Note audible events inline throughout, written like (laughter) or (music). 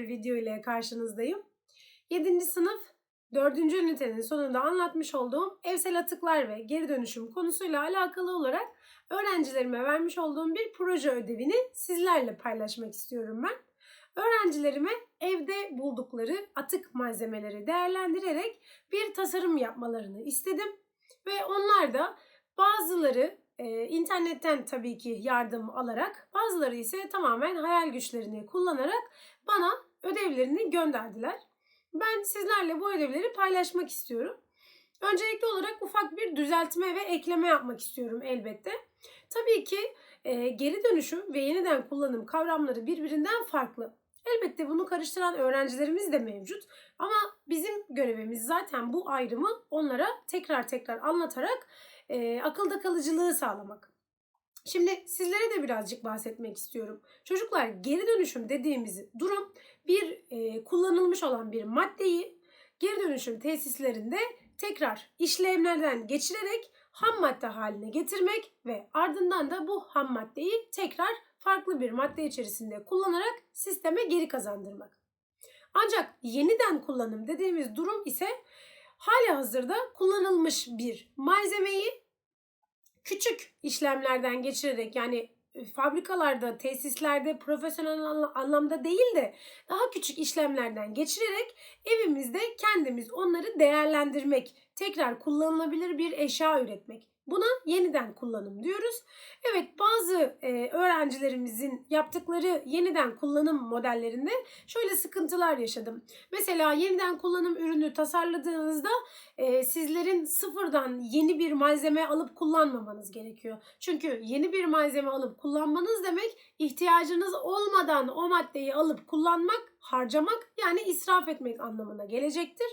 Bir video ile karşınızdayım. 7. sınıf 4. ünitenin sonunda anlatmış olduğum evsel atıklar ve geri dönüşüm konusuyla alakalı olarak öğrencilerime vermiş olduğum bir proje ödevini sizlerle paylaşmak istiyorum ben. Öğrencilerime evde buldukları atık malzemeleri değerlendirerek bir tasarım yapmalarını istedim ve onlar da bazıları e, internetten tabii ki yardım alarak, bazıları ise tamamen hayal güçlerini kullanarak bana ödevlerini gönderdiler. Ben sizlerle bu ödevleri paylaşmak istiyorum. Öncelikli olarak ufak bir düzeltme ve ekleme yapmak istiyorum elbette. Tabii ki e, geri dönüşüm ve yeniden kullanım kavramları birbirinden farklı. Elbette bunu karıştıran öğrencilerimiz de mevcut. Ama bizim görevimiz zaten bu ayrımı onlara tekrar tekrar anlatarak e, akılda kalıcılığı sağlamak. Şimdi sizlere de birazcık bahsetmek istiyorum. Çocuklar geri dönüşüm dediğimiz durum bir e, kullanılmış olan bir maddeyi geri dönüşüm tesislerinde tekrar işlemlerden geçirerek ham madde haline getirmek ve ardından da bu ham maddeyi tekrar farklı bir madde içerisinde kullanarak sisteme geri kazandırmak. Ancak yeniden kullanım dediğimiz durum ise hali hazırda kullanılmış bir malzemeyi küçük işlemlerden geçirerek yani e, fabrikalarda, tesislerde profesyonel anlamda değil de daha küçük işlemlerden geçirerek evimizde kendimiz onları değerlendirmek, tekrar kullanılabilir bir eşya üretmek. Buna yeniden kullanım diyoruz. Evet bazı e, öğrencilerimizin yaptıkları yeniden kullanım modellerinde şöyle sıkıntılar yaşadım. Mesela yeniden kullanım ürünü tasarladığınızda e, sizlerin sıfırdan yeni bir malzeme alıp kullanmamanız gerekiyor. Çünkü yeni bir malzeme alıp kullanmanız demek ihtiyacınız olmadan o maddeyi alıp kullanmak, harcamak yani israf etmek anlamına gelecektir.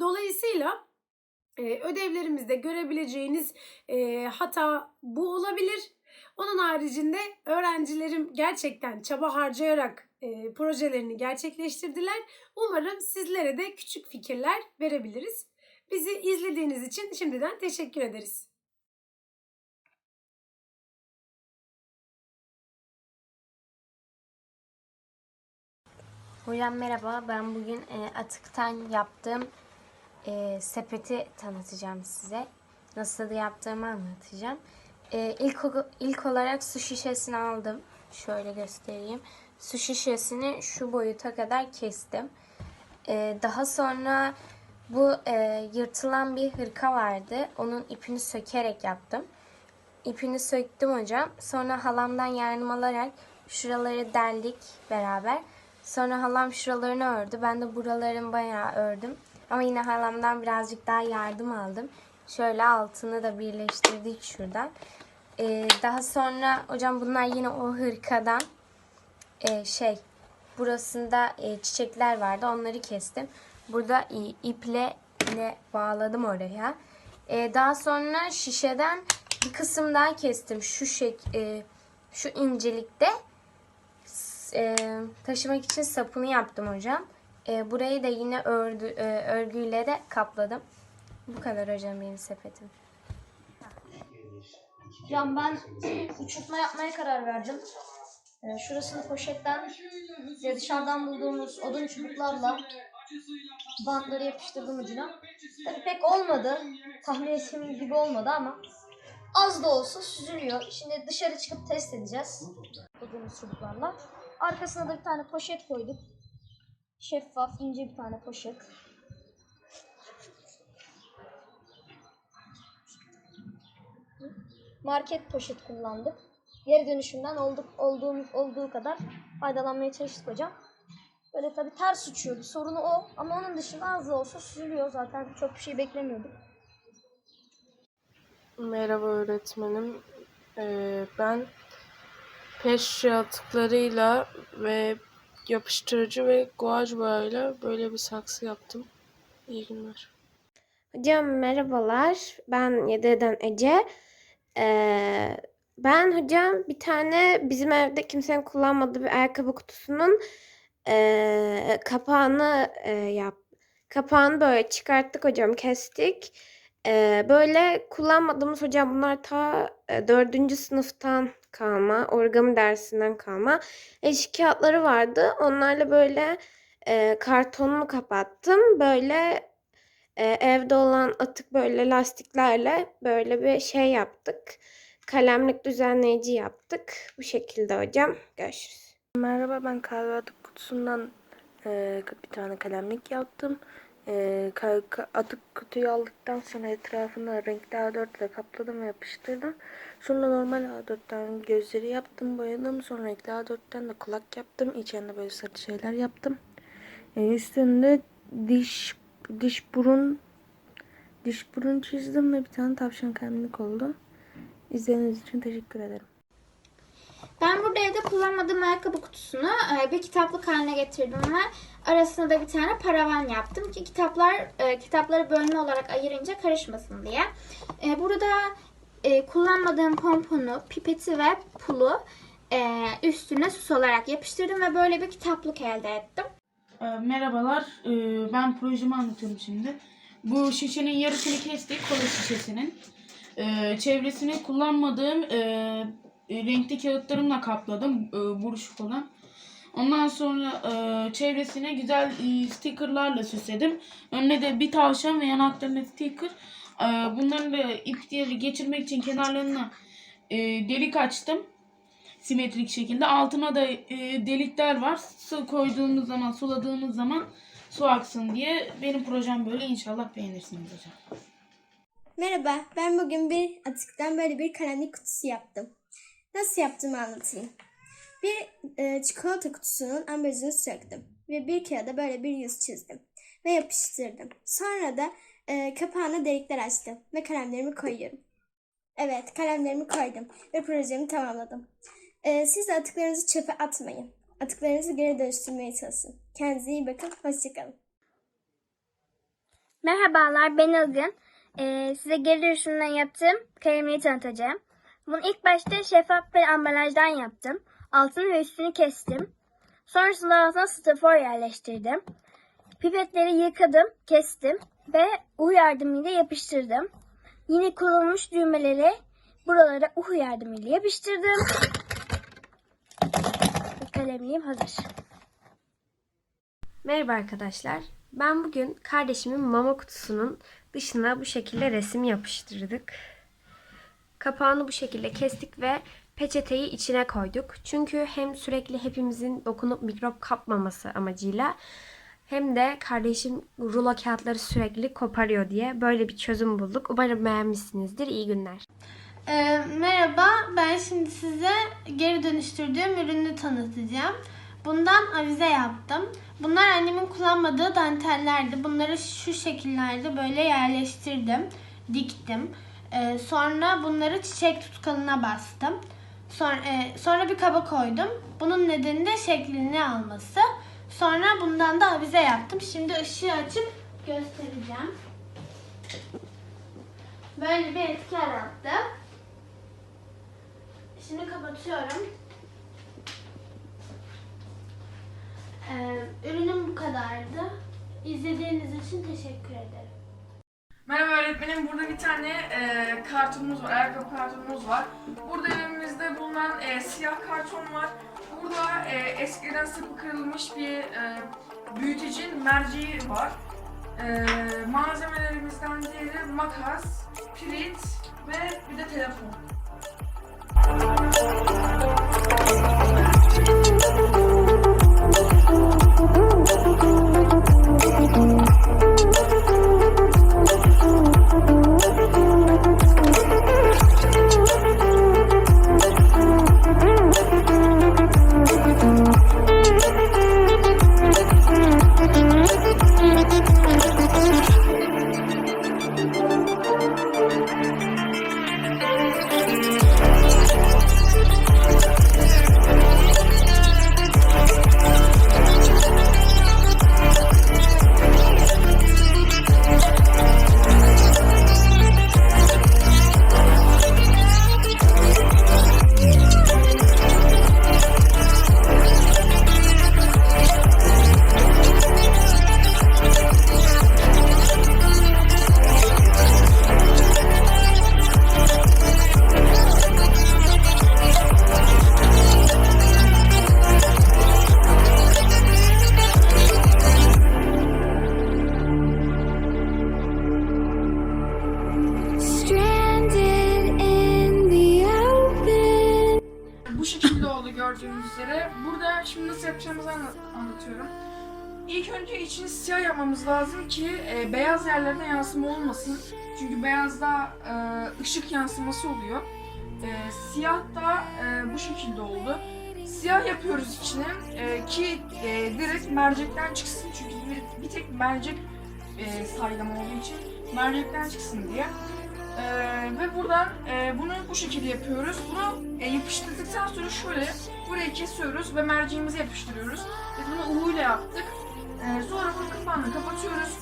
Dolayısıyla ee, ödevlerimizde görebileceğiniz e, hata bu olabilir. Onun haricinde öğrencilerim gerçekten çaba harcayarak e, projelerini gerçekleştirdiler. Umarım sizlere de küçük fikirler verebiliriz. Bizi izlediğiniz için şimdiden teşekkür ederiz. Hocam merhaba. Ben bugün e, atıktan yaptığım e, sepeti tanıtacağım size. Nasıl yaptığımı anlatacağım. E, ilk, ilk olarak su şişesini aldım. Şöyle göstereyim. Su şişesini şu boyuta kadar kestim. E, daha sonra bu e, yırtılan bir hırka vardı. Onun ipini sökerek yaptım. İpini söktüm hocam. Sonra halamdan yardım alarak şuraları deldik beraber. Sonra halam şuralarını ördü. Ben de buralarını bayağı ördüm. Ama yine halamdan birazcık daha yardım aldım. Şöyle altını da birleştirdik şuradan. Ee, daha sonra hocam bunlar yine o hırkadan e, şey burasında e, çiçekler vardı. Onları kestim. Burada e, iple ne bağladım oraya. E, daha sonra şişeden bir kısım daha kestim. Şu şek e, şu incelikte e, taşımak için sapını yaptım hocam. E, burayı da yine ördü, e, örgüyle de kapladım. Bu kadar hocam benim sepetim. Hocam ben (clears throat) uçurtma yapmaya karar verdim. Ee, şurasını poşetten ve dışarıdan bulduğumuz odun çubuklarla bantları yapıştırdım ucuna. Tabii pek olmadı. Tahmin ettiğim gibi olmadı ama az da olsa süzülüyor. Şimdi dışarı çıkıp test edeceğiz. Bulduğumuz çubuklarla. Arkasına da bir tane poşet koyduk. Şeffaf ince bir tane poşet. Market poşet kullandık. Geri dönüşümden olduk, olduğum, olduğu kadar faydalanmaya çalıştık hocam. Böyle tabii ters uçuyordu. Sorunu o. Ama onun dışında az da olsa süzülüyor zaten. Çok bir şey beklemiyorduk. Merhaba öğretmenim. Ee, ben pet atıklarıyla ve yapıştırıcı ve guaj boyayla böyle bir saksı yaptım. İyi günler. Hocam merhabalar. Ben Yedi'den Ece. Ee, ben hocam bir tane bizim evde kimsenin kullanmadığı bir ayakkabı kutusunun e, kapağını e, yap. Kapağını böyle çıkarttık hocam kestik. Ee, böyle kullanmadığımız hocam bunlar ta e, dördüncü sınıftan kalma, origami dersinden kalma eşik kağıtları vardı. Onlarla böyle e, kartonunu kapattım. Böyle e, evde olan atık böyle lastiklerle böyle bir şey yaptık. Kalemlik düzenleyici yaptık. Bu şekilde hocam. Görüşürüz. Merhaba ben kahve kutusundan eee, bir tane kalemlik yaptım. Ka- atık kutuyu aldıktan sonra etrafını renkli A4 ile kapladım ve yapıştırdım. Sonra normal A4'ten gözleri yaptım, boyadım. Sonra renkli A4'ten de kulak yaptım. İçerinde böyle sarı şeyler yaptım. Eee, üstünde diş diş burun diş burun çizdim ve bir tane tavşan kalemlik oldu. İzlediğiniz için teşekkür ederim. Ben burada evde kullanmadığım ayakkabı kutusunu e, bir kitaplık haline getirdim ve arasına da bir tane paravan yaptım ki kitaplar e, kitapları bölme olarak ayırınca karışmasın diye. E, Burada kullanmadığım pomponu, pipeti ve pulu üstüne süs olarak yapıştırdım ve böyle bir kitaplık elde ettim. Merhabalar, ben projemi anlatıyorum şimdi. Bu şişenin yarısını kestik, kola şişesinin. Çevresini kullanmadığım e, renkli kağıtlarımla kapladım, e, buruşuk olan. Ondan sonra e, çevresine güzel e, stickerlarla süsledim. Önüne de bir tavşan ve yanaklarına sticker. E, bunların da ipleri geçirmek için kenarlarına e, delik açtım simetrik şekilde. Altına da e, delikler var. Su koyduğumuz zaman, suladığımız zaman su aksın diye. Benim projem böyle. İnşallah beğenirsiniz hocam. Merhaba, ben bugün bir atıktan böyle bir kalemlik kutusu yaptım. Nasıl yaptığımı anlatayım. Bir e, çikolata kutusunun ambalajını söktüm ve bir kağıda böyle bir yüz çizdim ve yapıştırdım. Sonra da e, kapağına delikler açtım ve kalemlerimi koyuyorum. Evet, kalemlerimi koydum ve projemi tamamladım. E, siz de atıklarınızı çöpe atmayın. Atıklarınızı geri dönüştürmeye çalışın. Kendinize iyi bakın, hoşçakalın. Merhabalar ben Ilgın. Ee, size geri dönüşümden yaptığım kalemliği tanıtacağım. Bunu ilk başta şeffaf bir ambalajdan yaptım. Altını ve üstünü kestim. Sonrasında altına strafor yerleştirdim. Pipetleri yıkadım, kestim ve U yardımıyla yapıştırdım. Yine kullanılmış düğmeleri buralara U yardımıyla yapıştırdım. Kalemliğim hazır. Merhaba arkadaşlar. Ben bugün kardeşimin mama kutusunun dışına bu şekilde resim yapıştırdık. Kapağını bu şekilde kestik ve peçeteyi içine koyduk. Çünkü hem sürekli hepimizin dokunup mikrop kapmaması amacıyla hem de kardeşim rulo kağıtları sürekli koparıyor diye böyle bir çözüm bulduk. Umarım beğenmişsinizdir. İyi günler. Ee, merhaba, ben şimdi size geri dönüştürdüğüm ürünü tanıtacağım. Bundan avize yaptım. Bunlar annemin kullanmadığı dantellerdi. Bunları şu şekillerde böyle yerleştirdim, diktim. Ee, sonra bunları çiçek tutkalına bastım. Sonra, e, sonra bir kaba koydum. Bunun nedeni de şeklini alması. Sonra bundan da avize yaptım. Şimdi ışığı açıp göstereceğim. Böyle bir etki yarattı. Şimdi kapatıyorum. Ee, ürünüm bu kadardı. İzlediğiniz için teşekkür ederim. Öğretmenim. Burada bir tane e, kartonumuz var, ayakkabı kartonumuz var. Burada elimizde bulunan e, siyah karton var. Burada e, eskiden sıkı kırılmış bir e, büyütecin merceği var. E, malzemelerimizden diğeri makas, pirit ve bir de telefon. Yapmamız lazım ki e, beyaz yerlerine yansıma olmasın. Çünkü beyazda e, ışık yansıması oluyor. E, siyah da e, bu şekilde oldu. Siyah yapıyoruz içine e, ki e, direkt mercekten çıksın. Çünkü bir, bir tek mercek e, saydam olduğu için mercekten çıksın diye. E, ve buradan e, bunu bu şekilde yapıyoruz. Bunu e, yapıştırdıktan sonra şöyle burayı kesiyoruz ve merceğimizi yapıştırıyoruz. Biz bunu uğuyla yaptık. Ee, sonra bunu kapağını kapatıyoruz.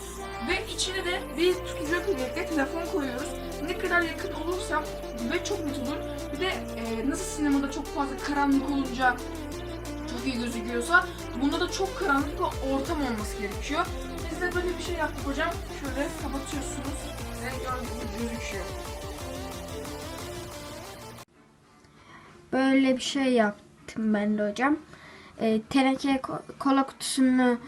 Ve içine de bir tutucu pilekle telefon koyuyoruz. Ne kadar yakın olursa ve çok net olur. Bir de e, nasıl sinemada çok fazla karanlık olunca çok iyi gözüküyorsa bunda da çok karanlık ve ortam olması gerekiyor. Biz de böyle bir şey yaptık hocam. Şöyle kapatıyorsunuz ve gördüğünüz gözüküyor. Böyle bir şey yaptım ben de hocam. E, teneke ko- kola kutusunu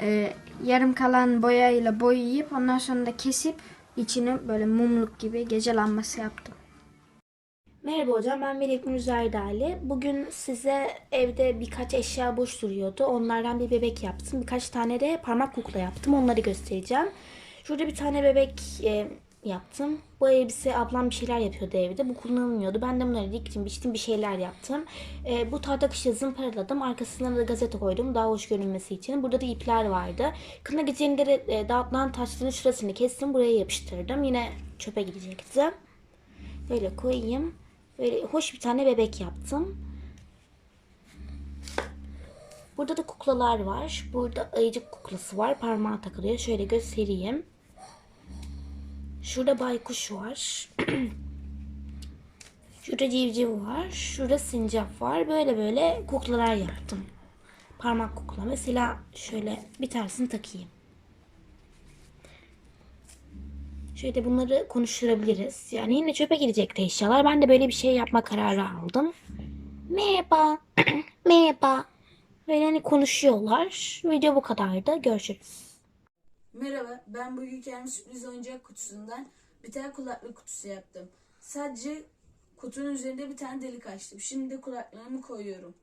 e, yarım kalan boyayla boyayıp ondan sonra da kesip içini böyle mumluk gibi gece lambası yaptım. Merhaba hocam ben Melek Nur Zerdali. Bugün size evde birkaç eşya boş duruyordu. Onlardan bir bebek yaptım. Birkaç tane de parmak kukla yaptım. Onları göstereceğim. Şurada bir tane bebek e, yaptım. Bu elbise ablam bir şeyler yapıyordu evde. Bu kullanılmıyordu. Ben de bunları diktim, biçtim bir şeyler yaptım. E, bu tahta kışla zımparaladım. Arkasına da gazete koydum daha hoş görünmesi için. Burada da ipler vardı. Kına geceleri e, dağıtılan taşların şurasını kestim. Buraya yapıştırdım. Yine çöpe gidecekti. Böyle koyayım. Böyle hoş bir tane bebek yaptım. Burada da kuklalar var. Burada ayıcık kuklası var. Parmağa takılıyor. Şöyle göstereyim. Şurada baykuş var. (clears throat) Şurada civciv var. Şurada sincap var. Böyle böyle kuklalar yaptım. Parmak kukla. Mesela şöyle bir tanesini takayım. Şöyle bunları konuşturabiliriz. Yani yine çöpe gidecekti eşyalar. Ben de böyle bir şey yapma kararı aldım. Merhaba. (clears throat) Merhaba. Böyle hani konuşuyorlar. Video bu kadardı. Görüşürüz. Merhaba, ben bugün kendi sürpriz oyuncak kutusundan bir tane kulaklık kutusu yaptım. Sadece kutunun üzerinde bir tane delik açtım. Şimdi de kulaklığımı koyuyorum.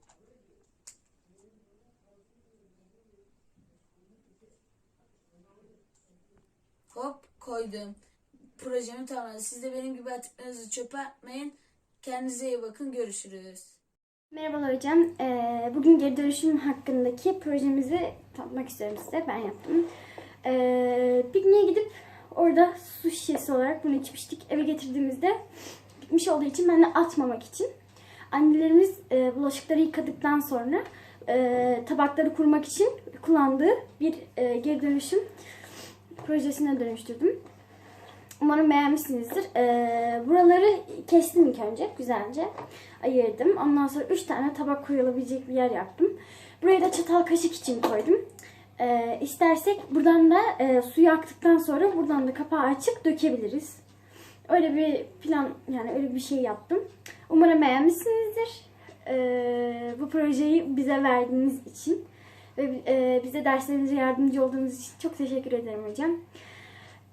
Hop koydum. Projemi tamamladım. Siz de benim gibi atıklarınızı çöpe atmayın. Kendinize iyi bakın. Görüşürüz. Merhabalar hocam. Ee, bugün geri dönüşüm hakkındaki projemizi tanıtmak istiyorum size. Ben yaptım. Ee, pikniğe gidip orada su şişesi olarak bunu içmiştik. Eve getirdiğimizde bitmiş olduğu için ben de atmamak için. Annelerimiz e, bulaşıkları yıkadıktan sonra e, tabakları kurmak için kullandığı bir e, geri dönüşüm projesine dönüştürdüm. Umarım beğenmişsinizdir. Ee, buraları kestim ilk önce güzelce. Ayırdım. Ondan sonra 3 tane tabak koyulabilecek bir yer yaptım. Buraya da çatal kaşık için koydum. Ee, istersek buradan da e, suyu aktıktan sonra buradan da kapağı açıp dökebiliriz. Öyle bir plan yani öyle bir şey yaptım. Umarım beğenmişsinizdir. Ee, bu projeyi bize verdiğiniz için ve e, bize derslerinize yardımcı olduğunuz için çok teşekkür ederim hocam.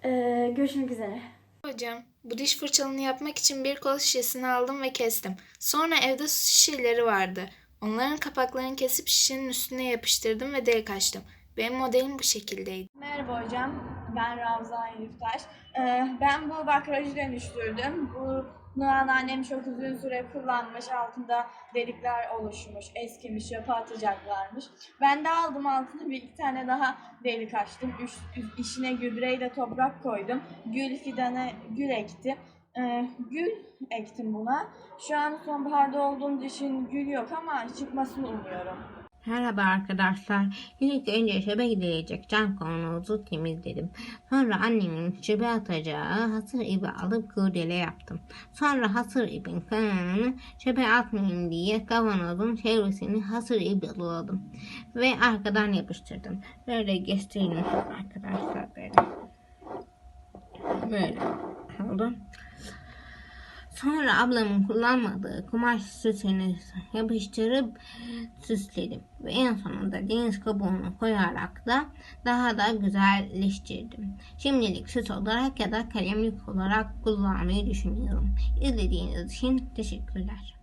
Ee, görüşmek üzere. Hocam, bu diş fırçalını yapmak için bir kola şişesini aldım ve kestim. Sonra evde su şişeleri vardı. Onların kapaklarını kesip şişenin üstüne yapıştırdım ve delik açtım. Benim modelim bu şekildeydi. Merhaba hocam, ben Ravza Eliftaş. Ee, ben bu bakrajı dönüştürdüm. Bunu anneannem çok uzun süre kullanmış, altında delikler oluşmuş, eskimiş, çöpe atacaklarmış. Ben de aldım altına bir iki tane daha delik açtım. Üç, üst- içine gübreyle toprak koydum. Gül fidanı, gül ektim. Ee, gül ektim buna. Şu an sonbaharda olduğumuz için gül yok ama çıkmasını umuyorum. Merhaba arkadaşlar. İlk önce çöpe gidilecek cam kavanozu temizledim. Sonra annemin çöpe atacağı hasır ipi alıp kurdele yaptım. Sonra hasır ipin kenarını çöpe atmayayım diye kavanozun çevresini hasır iple doladım. Ve arkadan yapıştırdım. Böyle göstereyim arkadaşlar böyle. Böyle oldu. Sonra ablamın kullanmadığı kumaş süsünü yapıştırıp süsledim. Ve en sonunda deniz kabuğunu koyarak da daha da güzelleştirdim. Şimdilik süs olarak ya da kalemlik olarak kullanmayı düşünüyorum. İzlediğiniz için teşekkürler.